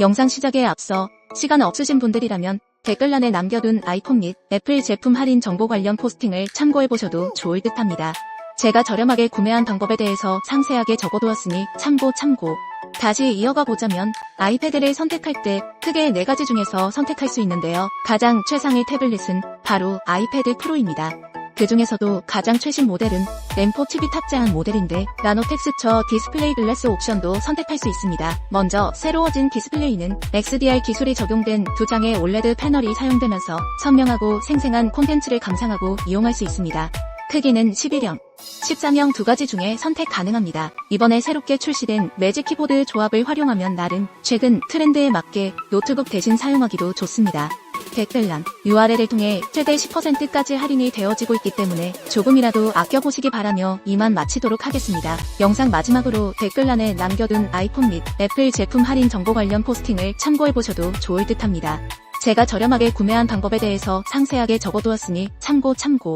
영상 시작에 앞서 시간 없으신 분들이라면 댓글란에 남겨둔 아이폰 및 애플 제품 할인 정보 관련 포스팅을 참고해보셔도 좋을 듯 합니다. 제가 저렴하게 구매한 방법에 대해서 상세하게 적어두었으니 참고 참고. 다시 이어가 보자면 아이패드를 선택할 때 크게 네 가지 중에서 선택할 수 있는데요. 가장 최상의 태블릿은 바로 아이패드 프로입니다. 그 중에서도 가장 최신 모델은 램포 TV 탑재한 모델인데 나노 텍스처 디스플레이 글래스 옵션도 선택할 수 있습니다. 먼저 새로워진 디스플레이는 XDR 기술이 적용된 두 장의 OLED 패널이 사용되면서 선명하고 생생한 콘텐츠를 감상하고 이용할 수 있습니다. 크기는 11형, 13형 두 가지 중에 선택 가능합니다. 이번에 새롭게 출시된 매직 키보드 조합을 활용하면 나름 최근 트렌드에 맞게 노트북 대신 사용하기도 좋습니다. 댓글란 URL을 통해 최대 10%까지 할인이 되어지고 있기 때문에 조금이라도 아껴보시기 바라며 이만 마치도록 하겠습니다. 영상 마지막으로 댓글란에 남겨둔 아이폰 및 애플 제품 할인 정보 관련 포스팅을 참고해보셔도 좋을 듯 합니다. 제가 저렴하게 구매한 방법에 대해서 상세하게 적어두었으니 참고 참고.